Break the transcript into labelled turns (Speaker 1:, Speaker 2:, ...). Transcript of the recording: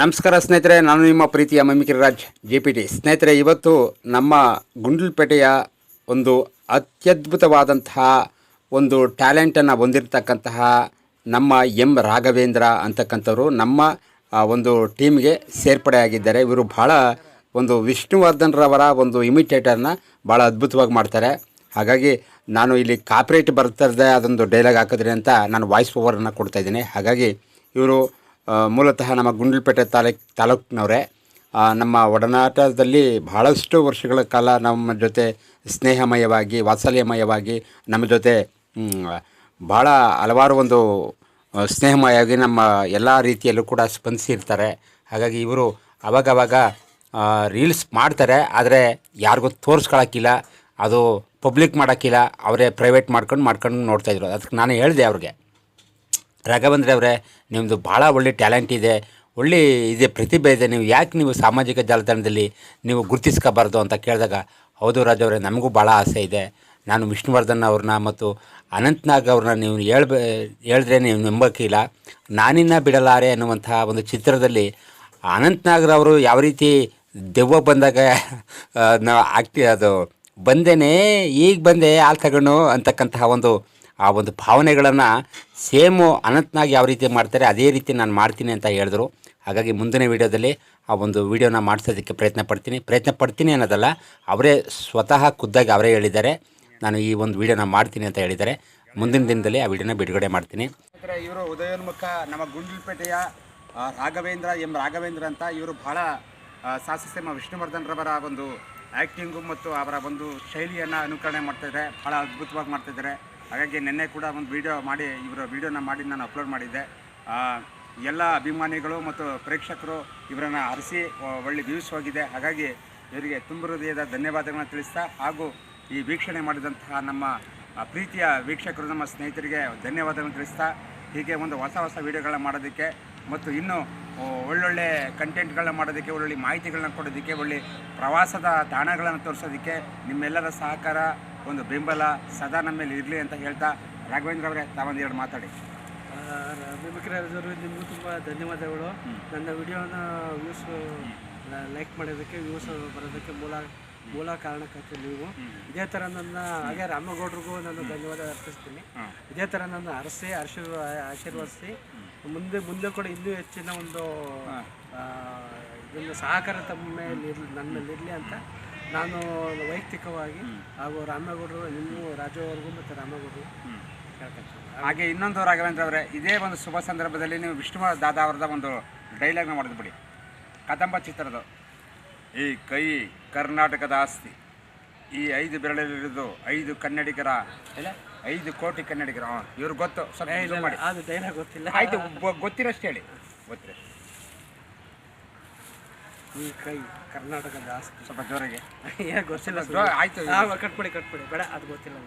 Speaker 1: ನಮಸ್ಕಾರ ಸ್ನೇಹಿತರೆ, ನಾನು ನಿಮ್ಮ ಪ್ರೀತಿಯ ಮಮಿಕಿರ ರಾಜ್ ಜೆ ಪಿ ಟಿ ಸ್ನೇಹಿತರೆ, ಇವತ್ತು ನಮ್ಮ ಗುಂಡ್ಲುಪೇಟೆಯ ಒಂದು ಅತ್ಯದ್ಭುತವಾದಂತಹ ಒಂದು ಟ್ಯಾಲೆಂಟನ್ನು ಹೊಂದಿರತಕ್ಕಂತಹ ನಮ್ಮ ಎಂ ರಾಘವೇಂದ್ರ ಅಂತಕ್ಕಂಥವ್ರು ನಮ್ಮ ಒಂದು ಟೀಮ್ಗೆ ಸೇರ್ಪಡೆಯಾಗಿದ್ದಾರೆ ಇವರು ಭಾಳ ಒಂದು ವಿಷ್ಣುವರ್ಧನ್ರವರ ಒಂದು ಇಮಿಟೇಟರ್ನ ಭಾಳ ಅದ್ಭುತವಾಗಿ ಮಾಡ್ತಾರೆ. ಹಾಗಾಗಿ ನಾನು ಇಲ್ಲಿ ಕಾಪ್ರೇಟ್ ಬರ್ತಿರದೆ ಅದೊಂದು ಡೈಲಾಗ್ ಹಾಕಿದ್ರಿ ಅಂತ ನಾನು ವಾಯ್ಸ್ ಓವರನ್ನು ಕೊಡ್ತಾಯಿದ್ದೀನಿ ಹಾಗಾಗಿ ಇವರು ಮೂಲತಃ ನಮ್ಮ ಗುಂಡ್ಲುಪೇಟೆ ತಾಲೂಕ್ ತಾಲೂಕಿನವರೇ ನಮ್ಮ ಒಡನಾಟದಲ್ಲಿ ಬಹಳಷ್ಟು ವರ್ಷಗಳ ಕಾಲ ನಮ್ಮ ಜೊತೆ ಸ್ನೇಹಮಯವಾಗಿ, ವಾತ್ಸಲ್ಯಮಯವಾಗಿ, ನಮ್ಮ ಜೊತೆ ಭಾಳ ಹಲವಾರು ಒಂದು ಸ್ನೇಹಮಯವಾಗಿ ನಮ್ಮ ಎಲ್ಲ ರೀತಿಯಲ್ಲೂ ಕೂಡ ಸ್ಪಂದಿಸಿರ್ತಾರೆ. ಹಾಗಾಗಿ ಇವರು ಅವಾಗವಾಗ ರೀಲ್ಸ್ ಮಾಡ್ತಾರೆ, ಆದರೆ ಯಾರಿಗೂ ತೋರಿಸ್ಕೊಳಕ್ಕಿಲ್ಲ, ಅದು ಪಬ್ಲಿಕ್ ಮಾಡೋಕ್ಕಿಲ್ಲ, ಅವರೇ ಪ್ರೈವೇಟ್ ಮಾಡ್ಕೊಂಡು ಮಾಡ್ಕೊಂಡು ನೋಡ್ತಾಯಿದ್ರು ಅದಕ್ಕೆ ನಾನು ಹೇಳಿದೆ ಅವ್ರಿಗೆ. ರಾಘವೇಂದ್ರ ಅವರೇ ನಿಮ್ಮದು ಭಾಳ ಒಳ್ಳೆ ಟ್ಯಾಲೆಂಟ್ ಇದೆ. ಒಳ್ಳೆ ಇದೆ, ಪ್ರತಿಭೆ ಇದೆ. ನೀವು ಯಾಕೆ ನೀವು ಸಾಮಾಜಿಕ ಜಾಲತಾಣದಲ್ಲಿ ನೀವು ಗುರುತಿಸ್ಕೋಬಾರ್ದು ಅಂತ ಕೇಳಿದಾಗ, ಹೌದು ರಾಜವರೇ ನಮಗೂ ಭಾಳ ಆಸೆ ಇದೆ. ನಾನು ವಿಷ್ಣುವರ್ಧನ್ ಅವ್ರನ್ನ ಮತ್ತು ಅನಂತ್ನಾಗ್ ಅವ್ರನ್ನ ನೀವು ಹೇಳ್ಬೇ, ಹೇಳಿದ್ರೆ ನೀವು ನಂಬೋಕ್ಕಿಲ್ಲ ನಾನಿನ್ನ ಬಿಡಲಾರೆ ಅನ್ನುವಂತಹ ಒಂದು ಚಿತ್ರದಲ್ಲಿ ಅನಂತ್ನಾಗ್ರವರು ಯಾವ ರೀತಿ ದೆವ್ವ ಬಂದಾಗ ನಾವು ಆಕ್ಟಿ ಅದು ಬಂದೇನೆ, ಈಗ ಬಂದೆ, ಆಲ್ ತಗೊಂಡು ಅಂತಕ್ಕಂತಹ ಒಂದು ಆ ಒಂದು ಭಾವನೆಗಳನ್ನು ಸೇಮು ಅನಂತ್ನಾಗ್ ಯಾವ ರೀತಿ ಮಾಡ್ತಾರೆ, ಅದೇ ರೀತಿ ನಾನು ಮಾಡ್ತೀನಿ ಅಂತ ಹೇಳಿದ್ರು. ಹಾಗಾಗಿ ಮುಂದಿನ ವೀಡಿಯೋದಲ್ಲಿ ಆ ಒಂದು ವೀಡಿಯೋನ ಮಾಡಿಸೋದಕ್ಕೆ ಪ್ರಯತ್ನ ಪಡ್ತೀನಿ. ಪ್ರಯತ್ನ ಪಡ್ತೀನಿ ಅನ್ನೋದಲ್ಲ, ಅವರೇ ಸ್ವತಃ ಖುದ್ದಾಗಿ ಅವರೇ ಹೇಳಿದ್ದಾರೆ. ನಾನು ಈ ಒಂದು ವೀಡಿಯೋನ ಮಾಡ್ತೀನಿ ಅಂತ ಹೇಳಿದ್ದಾರೆ. ಮುಂದಿನ ದಿನದಲ್ಲಿ ಆ ವಿಡಿಯೋನ ಬಿಡುಗಡೆ ಮಾಡ್ತೀನಿ. ಇವರು ಉದಯೋನ್ಮುಖ ನಮ್ಮ ಗುಂಡ್ಲುಪೇಟೆಯ ರಾಘವೇಂದ್ರ ಎಂ. ರಾಘವೇಂದ್ರ ಅಂತ ಇವರು ಬಹಳ ಸಾಹಸಸೇಮ ವಿಷ್ಣುವರ್ಧನ್ ರವರ ಒಂದು ಆ್ಯಕ್ಟಿಂಗು ಮತ್ತು ಅವರ ಒಂದು ಶೈಲಿಯನ್ನು ಅನುಕರಣೆ ಮಾಡ್ತಾಯಿದ್ದಾರೆ ಭಾಳ ಅದ್ಭುತವಾಗಿ ಮಾಡ್ತಾಯಿದ್ದಾರೆ ಹಾಗಾಗಿ ನಿನ್ನೆ ಕೂಡ ಒಂದು ವಿಡಿಯೋ ಮಾಡಿ, ಇವರ ವಿಡಿಯೋನ ಮಾಡಿ ನಾನು ಅಪ್ಲೋಡ್ ಮಾಡಿದ್ದೆ. ಎಲ್ಲ ಅಭಿಮಾನಿಗಳು ಮತ್ತು ಪ್ರೇಕ್ಷಕರು ಇವರನ್ನು ಅರಸಿ ಒಳ್ಳೆ ವ್ಯೂಸ್ ಹೋಗಿದೆ. ಹಾಗಾಗಿ ಇವರಿಗೆ ತುಂಬ ಹೃದಯದ ಧನ್ಯವಾದಗಳನ್ನು ತಿಳಿಸ್ತಾ ಹಾಗೂ ಈ ವೀಕ್ಷಣೆ ಮಾಡಿದಂತಹ ನಮ್ಮ ಪ್ರೀತಿಯ ವೀಕ್ಷಕರು, ನಮ್ಮ ಸ್ನೇಹಿತರಿಗೆ ಧನ್ಯವಾದಗಳನ್ನು ತಿಳಿಸ್ತಾ, ಹೀಗೆ ಒಂದು ಹೊಸ ಹೊಸ ವೀಡಿಯೋಗಳನ್ನ ಮಾಡೋದಕ್ಕೆ ಮತ್ತು ಇನ್ನೂ ಒಳ್ಳೊಳ್ಳೆ ಕಂಟೆಂಟ್ಗಳನ್ನ ಮಾಡೋದಕ್ಕೆ, ಒಳ್ಳೊಳ್ಳೆ ಮಾಹಿತಿಗಳನ್ನ ಕೊಡೋದಕ್ಕೆ, ಒಳ್ಳೆ ಪ್ರವಾಸದ ತಾಣಗಳನ್ನು ತೋರಿಸೋದಕ್ಕೆ ನಿಮ್ಮೆಲ್ಲರ ಸಹಕಾರ ಒಂದು ಬೆಂಬಲ ಸದಾ ನಮ್ಮ ಮೇಲೆ ಇರಲಿ ಅಂತ ಹೇಳ್ತಾ ರಾಘವೇಂದ್ರ ಅವರೇ ತಾವೊಂದು ಎರಡು ಮಾತಾಡಿ.
Speaker 2: ಮಿಮಿಕ್ರವರು ನಿಮಗೂ ತುಂಬ ಧನ್ಯವಾದಗಳು. ನನ್ನ ವಿಡಿಯೋನ ವ್ಯೂಸ್ ಲೈಕ್ ಮಾಡೋದಕ್ಕೆ ವ್ಯೂಸ್ ಬರೋದಕ್ಕೆ ಮೂಲ ಮೂಲ ಕಾರಣಕ್ಕೆ ನೀವು. ಇದೇ ಥರ ನನ್ನ ಹಾಗೆ ರಾಮಗೌಡ್ರಿಗೂ ನಾನು ಧನ್ಯವಾದ ಅರ್ಪಿಸ್ತೀನಿ. ಇದೇ ಥರ ನನ್ನ ಅರಸಿ ಆಶೀರ್ವ ಆಶೀರ್ವದಿಸಿ ಮುಂದೆ ಮುಂದೆ ಕೂಡ ಇನ್ನೂ ಹೆಚ್ಚಿನ ಒಂದು ಇದನ್ನು ಸಹಕಾರ ತಮ್ಮ ಮೇಲೆ ನನ್ನ ಮೇಲೆ ಇರಲಿ ಅಂತ ನಾನು ವೈಯಕ್ತಿಕವಾಗಿ ಹಾಗೂ ರಾಮೇಗೌಡರು ನಿಮ್ಮ ರಾಜು ಅವ್ರಿಗೂ ಮತ್ತು ರಾಮೇಗೌಡರು
Speaker 1: ಹಾಗೆ ಇನ್ನೊಂದು ರಾಘವೇಂದ್ರ ಅವರೇ ಇದೇ ಒಂದು ಶುಭ ಸಂದರ್ಭದಲ್ಲಿ ನೀವು ವಿಷ್ಣು ದಾದಾ ಅವರದ ಒಂದು ಡೈಲಾಗ್ನ ಮಾಡಿದ್ ಬಿಡಿ. ಕದಂಬ ಚಿತ್ರದ ಈ ಕೈ ಕರ್ನಾಟಕದ ಆಸ್ತಿ. ಈ ಐದು ಬೆರಳಲ್ಲಿರೋದು ಐದು ಕನ್ನಡಿಗರ ಐದು ಕೋಟಿ ಕನ್ನಡಿಗರ ಇವ್ರಿಗೆ ಇವ್ರು ಗೊತ್ತು. ಸ್ವಲ್ಪ ಮಾಡಿ.
Speaker 2: ಅದು ಡೈಲಾಗ್ ಗೊತ್ತಿಲ್ಲ.
Speaker 1: ಆಯ್ತು ಗೊತ್ತಿರಷ್ಟೇ ಗೊತ್ತಿರೋಷ್ಟು ಹೇಳಿ. ಗೊತ್ತಿರೋಷ್ಟು.
Speaker 2: ಈ ಕೈ ಕರ್ನಾಟಕದ ಜಾಸ್ತಿ
Speaker 1: ಸ್ವಲ್ಪ ಜೋರಿಗೆ.
Speaker 2: ಏ ಗೊತ್ತಿಲ್ಲ
Speaker 1: ಆಯ್ತು.
Speaker 2: ಕಟ್ಬಿಡಿ ಕಟ್ಬಿಡಿ. ಬೇಡ ಅದು ಗೊತ್ತಿಲ್ಲ.